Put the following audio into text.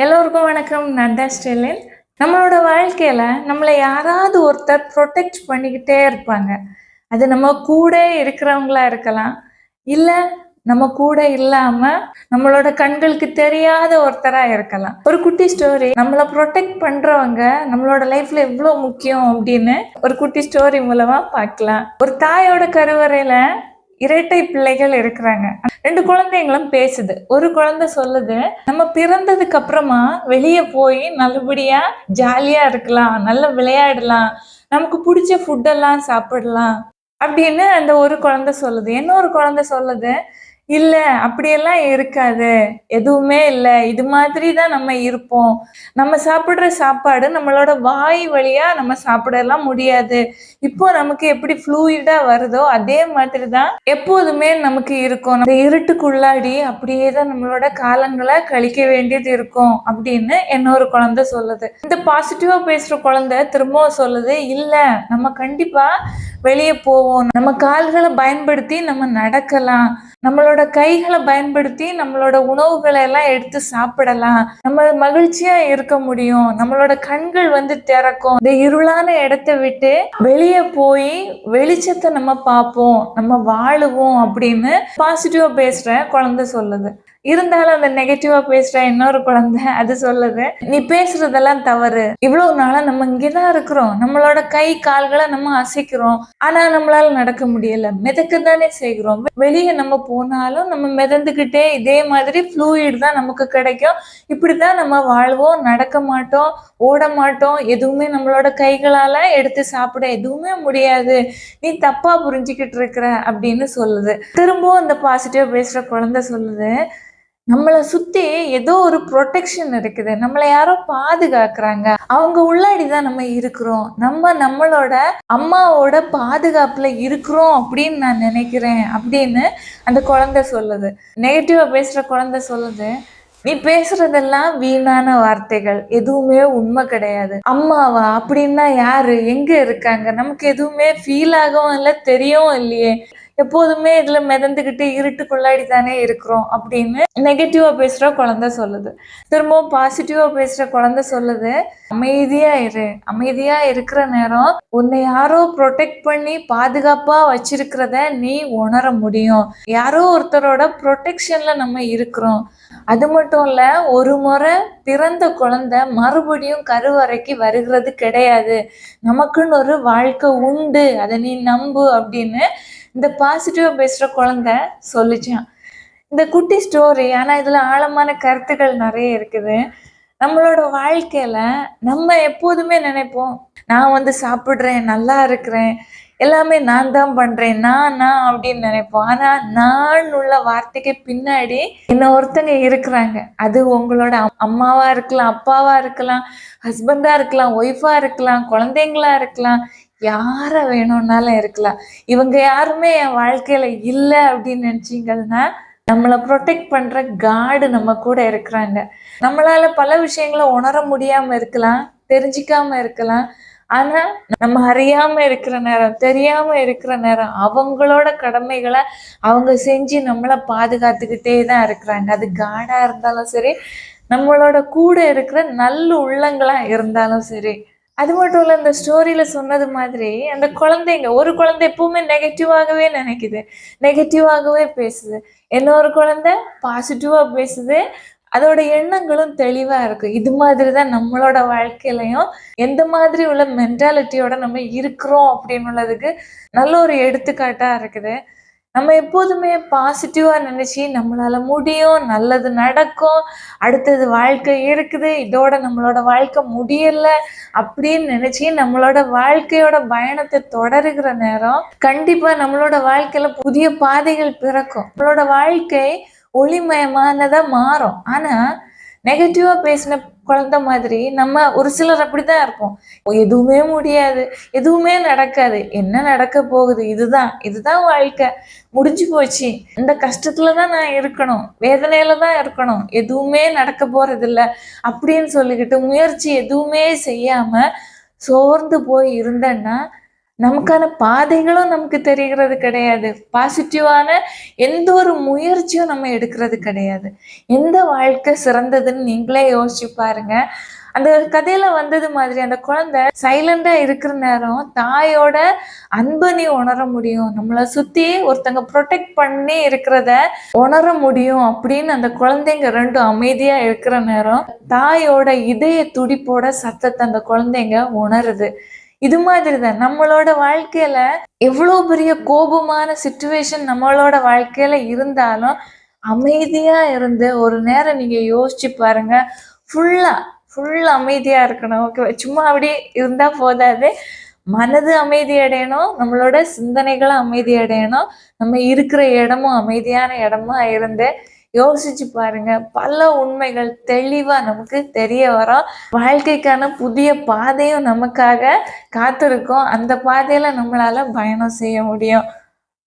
எல்லோருக்கும் வணக்கம். நான் தான் ஸ்டெலின். நம்மளோட வாழ்க்கையில் நம்மளை யாராவது ஒருத்தர் ப்ரொடெக்ட் பண்ணிக்கிட்டே இருப்பாங்க. அது நம்ம கூட இருக்கிறவங்களா இருக்கலாம். இல்லை நம்ம கூட இல்லாம நம்மளோட கண்களுக்கு தெரியாத ஒருத்தரா இருக்கலாம். ஒரு குட்டி ஸ்டோரி நம்மளை ப்ரொடெக்ட் பண்றவங்க நம்மளோட லைஃப்ல எவ்வளோ முக்கியம் அப்படின்னு ஒரு குட்டி ஸ்டோரி மூலமா பார்க்கலாம். ஒரு தாயோட கருவறையில இரட்டை பிள்ளைகள் இருக்கிறாங்க. ரெண்டு குழந்தைங்களும் பேசுது. ஒரு குழந்தை சொல்லுது நம்ம பிறந்ததுக்கு அப்புறமா வெளியே போய் நல்லபடியா ஜாலியா இருக்கலாம் நல்லா விளையாடலாம் நமக்கு பிடிச்ச ஃபுட்டெல்லாம் சாப்பிடலாம். அப்படின்னு அந்த ஒரு குழந்தை சொல்லுது. இன்னொரு குழந்தை சொல்லுது இல்ல அப்படியெல்லாம் இருக்காது. எதுவுமே இல்லை. இது மாதிரி தான் நம்ம இருப்போம். நம்ம சாப்பிடுற சாப்பாடு நம்மளோட வாய் வழியா நம்ம சாப்பிடலாம் முடியாது. இப்போ நமக்கு எப்படி ஃப்ளூயிடா வருதோ அதே மாதிரி தான் எப்போதுமே நமக்கு இருக்கும். அந்த இருட்டுக்குள்ளாடி அப்படியே தான் நம்மளோட காலங்களை கழிக்க வேண்டியது இருக்கும் அப்படின்னு இன்னொரு குழந்தை சொல்லுது. இந்த பாசிட்டிவா பேசுற குழந்தை திரும்பவும் சொல்லுது இல்ல நம்ம கண்டிப்பா வெளியே போவோம். நம்ம கால்களை பயன்படுத்தி நம்ம நடக்கலாம். நம்மளோட கைகளை பயன்படுத்தி நம்மளோட உணவுகளை எல்லாம் எடுத்து சாப்பிடலாம். நம்ம மகிழ்ச்சியா இருக்க முடியும். நம்மளோட கண்கள் வந்து திறக்கும். இந்த இருளான இடத்தை விட்டு வெளியே போய் வெளிச்சத்தை நம்ம பார்ப்போம். நம்ம வாழுவோம் அப்படின்னு பாசிட்டிவா பேசுற குழந்தை சொல்லுது. இருந்தாலும் அந்த நெகட்டிவா பேசுற இன்னொரு குழந்தை அது சொல்லுது. நீ பேசுறதெல்லாம் தவறு. இவ்வளவு நாளா நம்ம இங்கதான் இருக்கிறோம். நம்மளோட கை கால்களை நம்ம அசைக்கிறோம். ஆனா நம்மளால நடக்க முடியல. மிதக்க தானே செய்கிறோம். வெளியே நம்ம போனாலும் நம்ம மிதந்துகிட்டே இதே மாதிரி ஃப்ளூயிட் தான் நமக்கு கிடைக்கும். இப்படிதான் நம்ம வாழ்வோம். நடக்க மாட்டோம். ஓட மாட்டோம். எதுவுமே நம்மளோட கைகளால எடுத்து சாப்பிட எதுவுமே முடியாது. நீ தப்பா புரிஞ்சுக்கிட்டு இருக்கிற அப்படின்னு சொல்லுது. திரும்பவும் அந்த பாசிட்டிவா பேசுற குழந்தை சொல்லுது. நம்மளை சுத்தி ஏதோ ஒரு ப்ரொடெக்ஷன் இருக்குது. நம்மளை யாரோ பாதுகாக்கிறாங்க. அவங்க உள்ளாடி தான் நம்ம இருக்கிறோம். நம்ம நம்மளோட அம்மாவோட பாதுகாப்புல இருக்கிறோம் அப்படின்னு நான் நினைக்கிறேன் அப்படின்னு அந்த குழந்தை சொல்லுது. நெகட்டிவா பேசுற குழந்தை சொல்லுது. நீ பேசுறதெல்லாம் வீணான வார்த்தைகள். எதுவுமே உண்மை கிடையாது. அம்மாவா? அப்படின்னா யாரு? எங்க இருக்காங்க? நமக்கு எதுவுமே ஃபீல் ஆகவும் இல்லை தெரியவும் இல்லையே. எப்போதுமே இதுல மிதந்துகிட்டு இருட்டுக்குள்ளாடி தானே இருக்கிறோம் அப்படின்னு நெகட்டிவா பேசுற குழந்தை சொல்லுது. திரும்பவும் பாசிட்டிவா பேசுற குழந்தை சொல்லுது அமைதியா இரு. அமைதியா இருக்கிற நேரம் உன்னை யாரோ ப்ரொடெக்ட் பண்ணி பாதுகாப்பா வச்சிருக்கிறத நீ உணர முடியும். யாரோ ஒருத்தரோட ப்ரொடெக்ஷன்ல நம்ம இருக்கிறோம். அது மட்டும் இல்ல ஒரு முறை பிறந்த குழந்தை மறுபடியும் கருவறைக்கு வருகிறது கிடையாது. நமக்குன்னு ஒரு வாழ்க்கை உண்டு. அதை நீ நம்பு அப்படின்னு இந்த பாசிட்டிவா பேசுற குழந்தை சொல்லிச்சான். இந்த குட்டி ஸ்டோரி ஆனா இதுல ஆழமான கருத்துக்கள் நிறைய இருக்குது. நம்மளோட வாழ்க்கையில நம்ம எப்போதுமே நினைப்போம் நான் வந்து சாப்பிட்றேன் நல்லா இருக்கிறேன் எல்லாமே நான் தான் பண்றேன் நான் நான் அப்படின்னு நினைப்போம். ஆனா நான் உள்ள வார்த்தைக்கு பின்னாடி இன்னொருத்தங்க இருக்கிறாங்க. அது உங்களோட அம்மாவா இருக்கலாம் அப்பாவா இருக்கலாம் ஹஸ்பண்டா இருக்கலாம் ஒய்ஃபா இருக்கலாம் குழந்தைங்களா இருக்கலாம் யார வேணும்னாலும் இருக்கலாம். இவங்க யாருமே என் வாழ்க்கையில இல்லை அப்படின்னு நினைச்சீங்கன்னா நம்மளை ப்ரொடெக்ட் பண்ற காடு நம்ம கூட இருக்கிறாங்க. நம்மளால பல விஷயங்களை உணர முடியாம இருக்கலாம் தெரிஞ்சுக்காம இருக்கலாம். ஆனா நம்ம அறியாம இருக்கிற நேரம் தெரியாம இருக்கிற நேரம் அவங்களோட கடமைகளை அவங்க செஞ்சு நம்மளை பாதுகாத்துக்கிட்டே தான் இருக்கிறாங்க. அது காடா இருந்தாலும் சரி நம்மளோட கூட இருக்கிற நல்ல உள்ளங்களா இருந்தாலும் சரி. அது மட்டும் இல்லை இந்த ஸ்டோரியில சொன்னது மாதிரி அந்த குழந்தைங்க ஒரு குழந்தை எப்பவுமே நெகட்டிவாகவே நினைக்குது. நெகட்டிவாகவே பேசுது. இன்னொரு குழந்தை பாசிட்டிவா பேசுது. அதோட எண்ணங்களும் தெளிவா இருக்கும் இது மாதிரி தான் நம்மளோட வாழ்க்கையிலையும் எந்த மாதிரி உள்ள மென்டாலிட்டியோட நம்ம இருக்கிறோம் அப்படின்னு உள்ளதுக்கு நல்ல ஒரு எடுத்துக்காட்டா இருக்குது. நம்ம எப்போதுமே பாசிட்டிவா நினைச்சு நம்மளால முடியும் நல்லது நடக்கும் அடுத்தது வாழ்க்கை இருக்குது இதோட நம்மளோட வாழ்க்கை முடியல அப்படின்னு நினைச்சு நம்மளோட வாழ்க்கையோட பயணத்தை தொடருகிற நேரம் கண்டிப்பா நம்மளோட வாழ்க்கையில புதிய பாதைகள் பிறக்கும். நம்மளோட வாழ்க்கை ஒளிமயமானதா மாறும். ஆனா நெகட்டிவாக பேசின குழந்தை மாதிரி நம்ம ஒரு சிலர் அப்படிதான் இருப்போம். எதுவுமே முடியாது எதுவுமே நடக்காது. என்ன நடக்க போகுது? இதுதான் இதுதான் வாழ்க்கை. முடிஞ்சு போச்சு. இந்த கஷ்டத்துல தான் நான் இருக்கணும். வேதனையில தான் இருக்கணும். எதுவுமே நடக்க போறது இல்ல அப்படின்னு சொல்லிக்கிட்டு முயற்சி எதுவுமே செய்யாம சோர்ந்து போய் இருந்தேன்னா நமக்கான பாதைகளும் நமக்கு தெரிகிறது கிடையாது. பாசிட்டிவான எந்த ஒரு முயற்சியும் நம்ம எடுக்கிறது கிடையாது. எந்த வாழ்க்கை சிறந்ததுன்னு நீங்களே யோசிச்சு பாருங்க. அந்த கதையில வந்தது மாதிரி அந்த குழந்தை சைலண்டா இருக்கிற நேரம் தாயோட அன்பை நீ உணர முடியும். நம்மளை சுத்தி ஒருத்தங்க ப்ரொடெக்ட் பண்ணி இருக்கிறத உணர முடியும் அப்படின்னு அந்த குழந்தைங்க ரெண்டும் அமைதியா இருக்கிற நேரம் தாயோட இதய துடிப்போட சத்தத்தை அந்த குழந்தைங்க உணருது. இது மாதிரி தான் நம்மளோட வாழ்க்கையில எவ்வளோ பெரிய கோபமான சுச்சுவேஷன் நம்மளோட வாழ்க்கையில இருந்தாலும் அமைதியா இருந்து ஒரு நேரம் நீங்க யோசிச்சு பாருங்க. ஃபுல்லா ஃபுல் அமைதியா இருக்கணும். ஓகே சும்மா அப்படியே இருந்தா போதாது. மனது அமைதி அடையணும். நம்மளோட சிந்தனைகளும் அமைதி அடையணும். நம்ம இருக்கிற இடமும் அமைதியான இடமா இருந்து யோசிச்சு பாருங்க. பல உண்மைகள் தெளிவா நமக்கு தெரிய வரும். வாழ்க்கைக்கான புதிய பாதையும் நமக்காக காத்திருக்கும். அந்த பாதையில நம்மளால பயணம் செய்ய முடியும்.